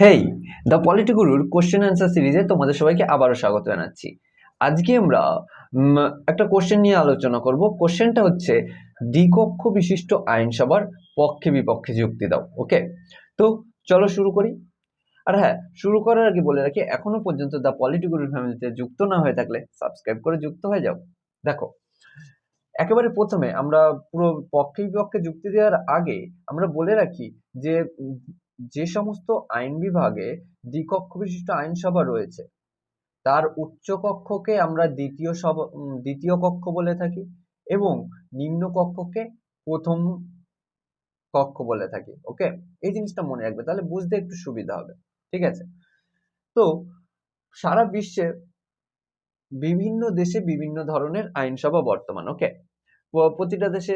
হেই the পলিটিগুরুর question answer সিরিজে তোমাদের সবাইকে আবারও স্বাগত জানাচ্ছি। আজকে আমরা একটা কোশ্চেন নিয়ে আলোচনা করব। কোশ্চেনটা হচ্ছে, দ্বিকক্ষ বিশিষ্ট আইনসভার পক্ষে বিপক্ষে যুক্তি দাও ওকে তো চলো শুরু করি। আর হ্যাঁ শুরু করার আগে বলে রাখি, এখনও পর্যন্ত দ্য পলিটিগুরুর ফ্যামিলিতে যুক্ত না হয়ে থাকলে সাবস্ক্রাইব করে যুক্ত হয়ে যাও। দেখো, একেবারে প্রথমে আমরা পুরো পক্ষে বিপক্ষে যুক্তি দেওয়ার আগে আমরা বলে রাখি যে যে সমস্ত আইন বিভাগে দ্বিকক্ষ বিশিষ্ট আইনসভা রয়েছে, তার উচ্চ কক্ষকে আমরা দ্বিতীয় সভা দ্বিতীয় কক্ষ বলে থাকি এবং নিম্ন কক্ষকে প্রথম কক্ষ বলে থাকি ওকে এই জিনিসটা মনে রাখবে, তাহলে বুঝতে একটু সুবিধা হবে, ঠিক আছে? তো সারা বিশ্বে বিভিন্ন দেশে বিভিন্ন ধরনের আইনসভা বর্তমান ওকে প্রতিটা দেশে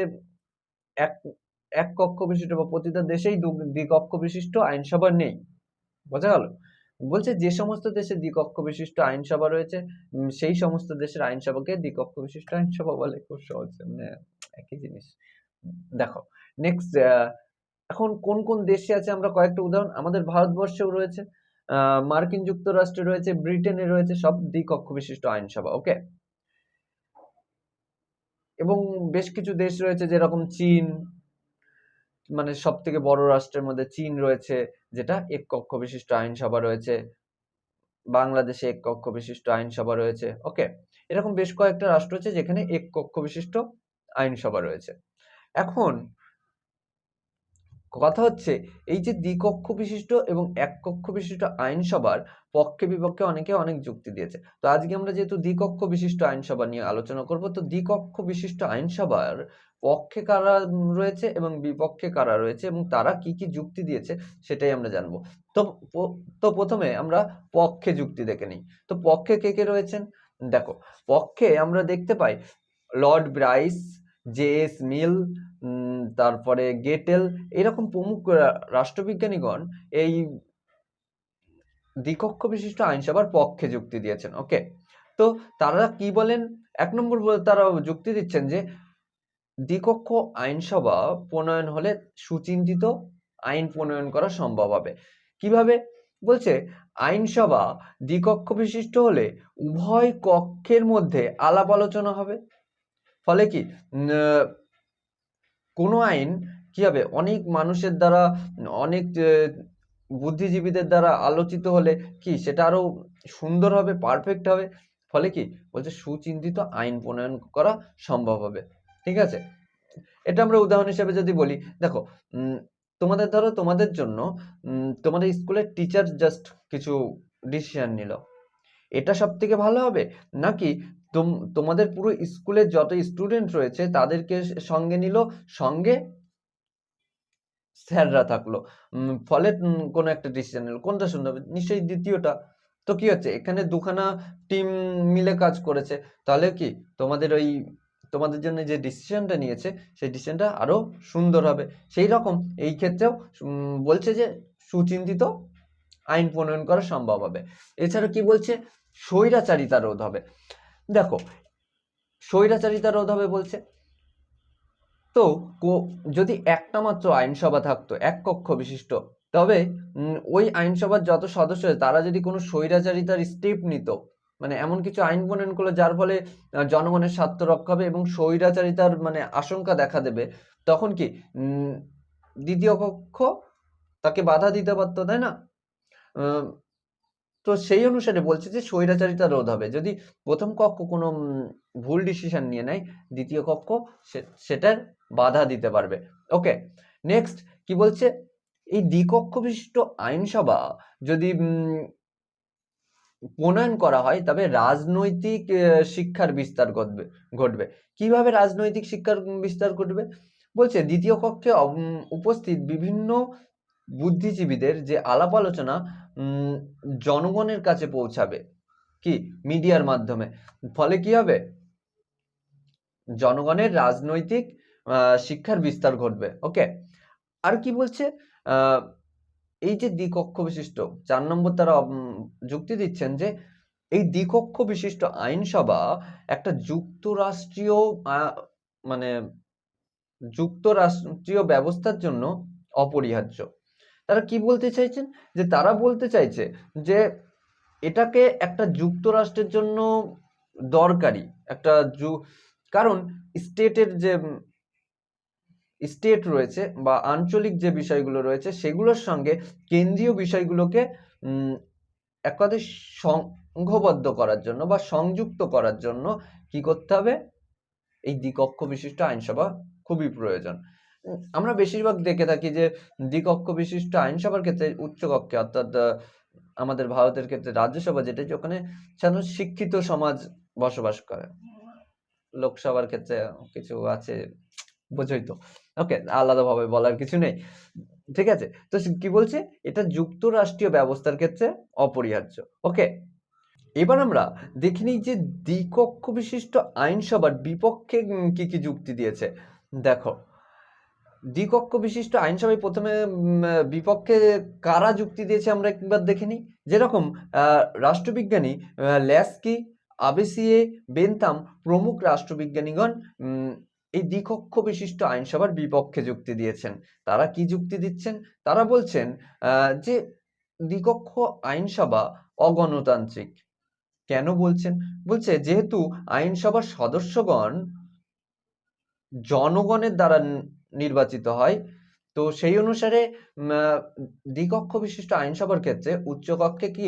এক এক কক্ষ বিশিষ্ট বা প্রতিটা দেশেই দ্বিকক্ষ বিশিষ্ট আইনসভা নেই। বোঝা গেল? বলছে যে সমস্ত দেশে দ্বিকক্ষ বিশিষ্ট আইনসভা রয়েছে সেই সমস্ত দেশের আইনসভাকে দ্বিকক্ষ বিশিষ্ট আইনসভা বলে। খুব সহজ মানে একই জিনিস। দেখো নেক্সট এখন কোন কোন দেশে আছে আমরা কয়েকটা উদাহরণ? আমাদের ভারতবর্ষেও রয়েছে মার্কিন যুক্তরাষ্ট্রে রয়েছে, ব্রিটেনে রয়েছে, সব দ্বিকক্ষ বিশিষ্ট আইনসভা ওকে এবং বেশ কিছু দেশ রয়েছে যেরকম চীন মানে সব থেকে বড় রাষ্ট্রের মধ্যে চীন রয়েছে, যেটা এক কক্ষ বিশিষ্ট আইনসভা রয়েছে। বাংলাদেশে এক কক্ষ বিশিষ্ট আইনসভা রয়েছে। ওকে, এরকম বেশ কয়েকটা রাষ্ট্র আছে যেখানে এক কক্ষ বিশিষ্ট আইনসভা রয়েছে। এখন কথা হচ্ছে, এই যে দ্বিকক্ষ বিশিষ্ট এবং এক কক্ষ বিশিষ্ট আইনসভার পক্ষে বিপক্ষে অনেকে অনেক যুক্তি দিয়েছে। তো আজকে আমরা যেহেতু দ্বিকক্ষ বিশিষ্ট আইনসভা নিয়ে আলোচনা করব, তো দ্বিকক্ষ বিশিষ্ট আইনসভার পক্ষে কারা রয়েছে এবং বিপক্ষে কারা রয়েছে এবং তারা কি কি যুক্তি দিয়েছে সেটাই আমরা জানব। তো তো প্রথমে আমরা পক্ষে যুক্তি দেখে নিই। তো পক্ষে কে কে রয়েছেন? দেখো, পক্ষে আমরা দেখতে পাই Lord Bryce, J S Mill তারপরে গেটেল এরকম প্রমুখ রাষ্ট্রবিজ্ঞানীগণ এই দ্বিকক্ষ বিশিষ্ট আইনসভার পক্ষে যুক্তি দিয়েছেন ওকে তো তারা কি বলেন? এক নম্বর তারা যুক্তি দিচ্ছেন যে দ্বিকক্ষ আইনসভা প্রণয়ন হলে সুচিন্তিত আইন প্রণয়ন করা সম্ভব হবে। কীভাবে? বলছে আইনসভা দ্বিকক্ষ বিশিষ্ট হলে উভয় কক্ষের মধ্যে আলাপ আলোচনা হবে। ফলে কি? কোনো আইন কি হবে? অনেক মানুষের দ্বারা, অনেক বুদ্ধিজীবীদের দ্বারা আলোচিত হলে কি সেটা আরও সুন্দর হবে পারফেক্ট হবে? ফলে কি? বলছে সুচিন্তিত আইন প্রণয়ন করা সম্ভব হবে। ঠিক আছে? এটা আমরা উদাহরণ হিসেবে যদি বলি, দেখো তোমাদের ধরো তোমাদের জন্য তোমাদের স্কুলের টিচার জাস্ট কিছু ডিসিশন নিল। এটা সব থেকে ভালো হবে? নাকি তোম- তোমাদের পুরো স্কুলের যত স্টুডেন্ট রয়েছে, তাদেরকে সঙ্গে নিল? সঙ্গে স্যাররা থাকল। ফলে কোনো একটা ডিসিশন নিল কোনটা সুন্দর হবে? নিশ্চয়ই দ্বিতীয়টা। তো কি হচ্ছে? এখানে দুখানা টিম মিলে কাজ করেছে। তাহলে কি? তোমাদের ওই, তোমাদের জন্য যে ডিসিশনটা নিয়েছে, সেই ডিসিশনটা আরও সুন্দর হবে। সেই রকম। এই ক্ষেত্রেও বলছে যে সুচিন্তিত আইন প্রণয়ন করা সম্ভব হবে। এছাড়া কি বলছে? স্বৈরাচারিতা রোধ হবে। দেখো, স্বৈরাচারিতা রোধ হবে বলছে। তো যদি একটা মাত্র আইনসভা থাকতো, এক কক্ষ বিশিষ্ট, তবে ওই আইনসভার যত সদস্য তারা যদি কোনো স্বৈরাচারিতার স্টেপ নিত মানে এমন কিছু আইন প্রণয়ন করল, যার ফলে জনগণের স্বার্থ রক্ষা হবে এবং স্বৈরাচারিতার মানে আশঙ্কা দেখা দেবে, তখন কি দ্বিতীয় কক্ষ তাকে বাধা দিতে পারতো, তাই না? তো সেই অনুসারে বলছে যে স্বৈরাচারিতা রোধ হবে। যদি প্রথম কক্ষ কোনো ভুল ডিসিশন নিয়ে নেয়, দ্বিতীয় কক্ষ সেটার বাধা দিতে পারবে। ওকে নেক্সট কি বলছে? এই দ্বিকক্ষ বিশিষ্ট আইনসভা যদি প্রণয়ন করা হয়, তবে রাজনৈতিক শিক্ষার বিস্তার ঘটবে ঘটবে। কীভাবে রাজনৈতিক শিক্ষার বিস্তার ঘটবে? বলছে দ্বিতীয় কক্ষে উপস্থিত বিভিন্ন বুদ্ধিজীবীদের যে আলাপ আলোচনা জনগণের কাছে পৌঁছাবে। কি? মিডিয়ার মাধ্যমে। ফলে কি হবে? জনগণের রাজনৈতিক শিক্ষার বিস্তার ঘটবে। ওকে আর কি বলছে? এই যে দ্বিকক্ষ বিশিষ্ট, চার নম্বর তারা যুক্তি দিচ্ছেন যে, এই দ্বিকক্ষ বিশিষ্ট আইনসভা একটা যুক্তরাষ্ট্রীয় মানে যুক্তরাষ্ট্রীয় ব্যবস্থার জন্য অপরিহার্য। তারা কি বলতে চাইছেন? যে তারা বলতে চাইছে যে এটাকে একটা যুক্তরাষ্ট্রের জন্য দরকারি, একটা যু, কারণ স্টেটের যে, স্টেট রয়েছে বা আঞ্চলিক যে বিষয়গুলো রয়েছে সেগুলোর সঙ্গে কেন্দ্রীয় বিষয়গুলোকে এক সংঘবদ্ধ করার জন্য বা সংযুক্ত করার জন্য কি করতে হবে? এই দ্বিকক্ষ বিশিষ্ট আইনসভা খুবই প্রয়োজন। আমরা বেশিরভাগ দেখে থাকি যে দ্বিকক্ষ বিশিষ্ট আইনসভার ক্ষেত্রে উচ্চকক্ষে, অর্থাৎ আমাদের ভারতের ক্ষেত্রে রাজ্যসভা যেটা ওখানে সাধারণত শিক্ষিত সমাজ বসবাস করে। লোকসভার ক্ষেত্রে কিছু আছে বোঝই তো। ওকে, আলাদাভাবে বলার কিছু নেই। ঠিক আছে? তো কি বলছে? এটা যুক্তরাষ্ট্রীয় ব্যবস্থার ক্ষেত্রে অপরিহার্য। ওকে, এবার আমরা দেখে নিই যে দ্বিকক্ষ বিশিষ্ট আইনসভার বিপক্ষে কি কি যুক্তি দিয়েছে। দেখো দ্বিকক্ষ বিশিষ্ট আইনসভায় প্রথমে বিপক্ষে কারা যুক্তি দিয়েছে আমরা একবার দেখে নিই। যেরকম রাষ্ট্রবিজ্ঞানী ল্যাস্কি, আবেসিয়ে, বেন্তাম প্রমুখ রাষ্ট্রবিজ্ঞানীগণ এই দ্বিকক্ষ বিশিষ্ট আইনসভার বিপক্ষে যুক্তি দিয়েছেন। তারা কি যুক্তি দিচ্ছেন? তারা বলছেন যে দ্বিকক্ষ আইনসভা অগণতান্ত্রিক। কেন বলছেন? বলছে যেহেতু আইনসভার সদস্যগণ জনগণের দ্বারা নির্বাচিত হয়। তো সেই অনুসারে দ্বিকক্ষ বিশিষ্ট আইনসভার ক্ষেত্রে উচ্চকক্ষে কি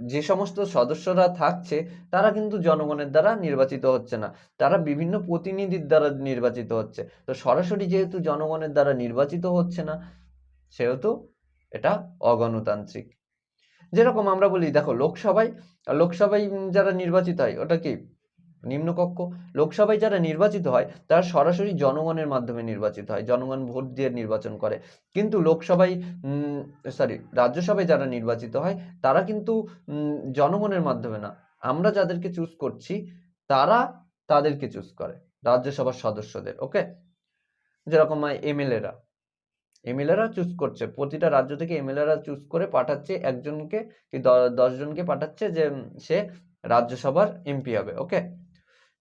যে সমস্ত সদস্যরা থাকছে, তারা কিন্তু জনগণের দ্বারা নির্বাচিত হচ্ছে না। তারা বিভিন্ন প্রতিনিধির দ্বারা নির্বাচিত হচ্ছে। তো সরাসরি যেহেতু জনগণের দ্বারা নির্বাচিত হচ্ছে না, সেহেতু এটা অগণতান্ত্রিক। যেরকম আমরা বলি, দেখো, লোকসভায় লোকসভায় যারা নির্বাচিত হয়, ওটা কি? নিম্নকক্ষ। লোকসভায় যারা নির্বাচিত হয়, তারা সরাসরি জনগণের মাধ্যমে নির্বাচিত হয়, জনগণ ভোট দিয়ে নির্বাচন করে। কিন্তু লোকসভায় সরি রাজ্যসভায় যারা নির্বাচিত হয়, তারা কিন্তু জনগণের মাধ্যমে না। আমরা যাদেরকে চুজ করছি, তারা তাদেরকে চুজ করে, রাজ্যসভার সদস্যদের ওকে যেরকম এমএলএরা। এমএলএরা চুজ করছে, প্রতিটা রাজ্য থেকে এমএলএরা চুজ করে পাঠাচ্ছে, একজনকে, কি দশজনকে পাঠাচ্ছে যে, সে রাজ্যসভার এমপি হবে ওকে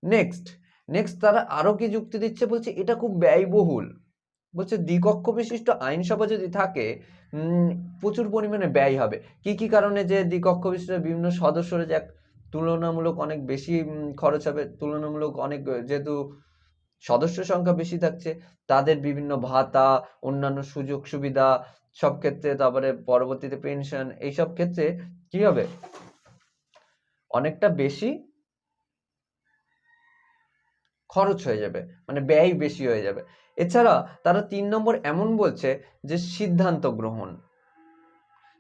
নেক্সট নেক্সট তারা আরও কি যুক্তি দিচ্ছে? বলছে এটা খুব ব্যয়বহুল। বলছে দ্বিকক্ষ বিশিষ্ট আইনসভা যদি থাকে প্রচুর পরিমাণে ব্যয় হবে। কি কি কারণে যে দ্বিকক্ষ বিশিষ্ট বিভিন্ন সদস্যরা যে তুলনামূলক অনেক বেশি খরচ হবে, তুলনামূলক অনেক, যেহেতু সদস্য সংখ্যা বেশি থাকছে, তাদের বিভিন্ন ভাতা, অন্যান্য সুযোগ সুবিধা, সব ক্ষেত্রে তারপরে পরবর্তীতে পেনশন এইসব ক্ষেত্রে কি হবে? অনেকটা বেশি খরচ হয়ে যাবে মানে ব্যয় বেশি হয়ে যাবে। এছাড়া তারা তিন নম্বর এমন বলছে যে সিদ্ধান্ত গ্রহণ।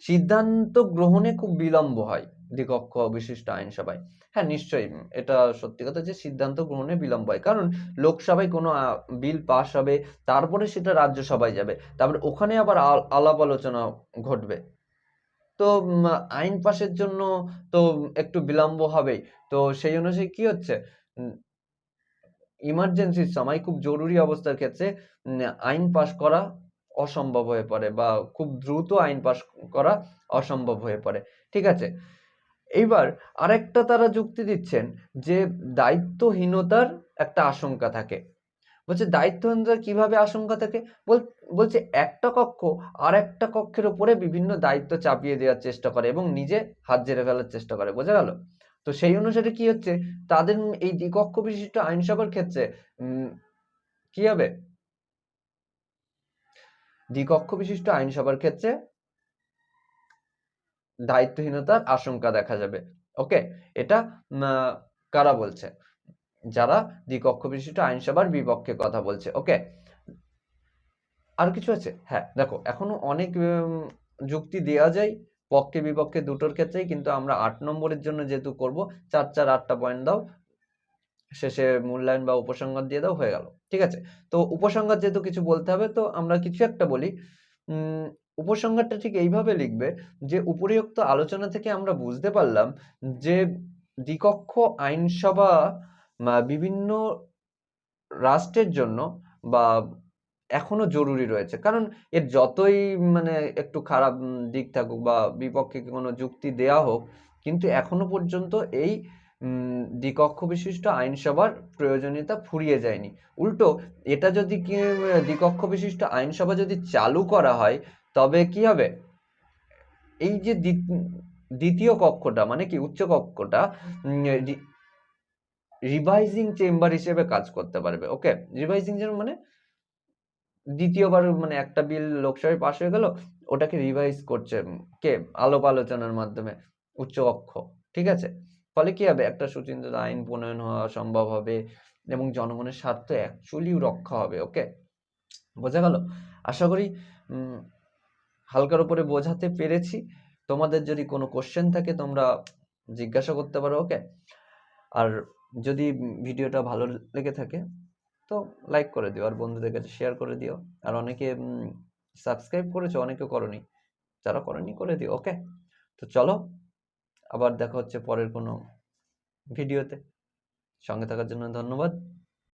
সিদ্ধান্ত গ্রহণে খুব বিলম্ব হয় দ্বিকক্ষ বিশিষ্ট আইনসভায়। হ্যাঁ নিশ্চয়ই এটা সত্যি কথা যে সিদ্ধান্ত গ্রহণে বিলম্ব হয়। কারণ লোকসভায় কোনো বিল পাশ হবে, তারপরে সেটা রাজ্যসভায় যাবে, তারপরে ওখানে আবার আল- আলাপ আলোচনা ঘটবে। তো আইন পাশের জন্য তো একটু বিলম্ব হবেই। তো সেই অনুযায়ী কি হচ্ছে? ইমার্জেন্সির সময় খুব জরুরি অবস্থার ক্ষেত্রে আইন পাশ করা অসম্ভব হয়ে পড়ে বা খুব দ্রুত আইন পাশ করা অসম্ভব হয়ে পড়ে। ঠিক আছে? এইবার আরেকটা তারা যুক্তি দিচ্ছেন যে দায়িত্বহীনতার একটা আশঙ্কা থাকে। বলছে দায়িত্বহীনতার কীভাবে আশঙ্কা থাকে? বল- বলছে একটা কক্ষ আর একটা কক্ষের উপরে বিভিন্ন দায়িত্ব চাপিয়ে দেওয়ার চেষ্টা করে এবং নিজে হাত ঝেড়ে ফেলার চেষ্টা করে। বোঝা গেল? তো সেই অনুসারে কি হচ্ছে? তাদের এই দ্বিকক্ষ বিশিষ্ট আইনসভার ক্ষেত্রে কি হবে? দ্বিকক্ষ বিশিষ্ট আইনসভার ক্ষেত্রে দায়িত্বহীনতার আশঙ্কা দেখা যাবে। ওকে? এটা কারা বলছে? যারা দ্বিকক্ষ বিশিষ্ট আইনসভার বিপক্ষে কথা বলছে। ওকে? আর কিছু আছে? হ্যাঁ দেখো, এখনও অনেক যুক্তি দেওয়া যায়। পক্ষে বিপক্ষে দুটোর ক্ষেত্রেই কিন্তু আমরা আট নম্বরের জন্য যেহেতু করব, চার চার আটটা পয়েন্ট দাও, শেষে মূল্যায়ন বা উপসংহার দিয়ে দাও, হয়ে গেল। ঠিক আছে? তো উপসংহার যেহেতু কিছু বলতে হবে, তো আমরা কিছু একটা বলি। উপসংহারটা ঠিক এইভাবে লিখবে যে, উপরিউক্ত আলোচনা থেকে আমরা বুঝতে পারলাম যে, দ্বিকক্ষ আইনসভা বিভিন্ন রাষ্ট্রের জন্য বা এখনও জরুরি রয়েছে। কারণ এর যতই মানে একটু খারাপ দিক থাকুক বা বিপক্ষে কোনো যুক্তি দেয়া হোক, কিন্তু এখনও পর্যন্ত এই দ্বিকক্ষ বিশিষ্ট আইনসভার প্রয়োজনীয়তা ফুরিয়ে যায়নি। উল্টো, এটা যদি কি, দ্বিকক্ষ বিশিষ্ট আইনসভা যদি চালু করা হয়, তবে কি হবে? এই যে দ্বি- দ্বিতীয় কক্ষটা মানে কি, উচ্চ কক্ষটা রিভাইজিং চেম্বার হিসেবে কাজ করতে পারবে। ওকে? রিভাইজিং চেম্বার মানে দ্বিতীয়বার মানে একটা বিল লোকসভায় পাশ হয়ে গেল, ওটাকে রিভাইজ করছে কে? আলোপ আলোচনার মাধ্যমে উচ্চকক্ষ ঠিক আছে? ফলে কি হবে? একটা সুচিন্তিত আইন প্রণয়ন হওয়া সম্ভব হবে এবং জনগণের স্বার্থ অ্যাকচুয়ালি রক্ষা হবে ওকে বোঝা গেল? আশা করি হালকার উপরে বোঝাতে পেরেছি। তোমাদের যদি কোনো কোশ্চেন থাকে, তোমরা জিজ্ঞাসা করতে পারো ওকে আর যদি ভিডিওটা ভালো লেগে থাকে তো লাইক করে দিও, আর বন্ধুদের কাছে শেয়ার করে দিও। আর অনেকে সাবস্ক্রাইব করেছ অনেকে করনি। যারা করেনি, করে দিও ওকে তো চলো, আবার দেখা হচ্ছে পরের কোনো ভিডিওতে সঙ্গে থাকার জন্য ধন্যবাদ।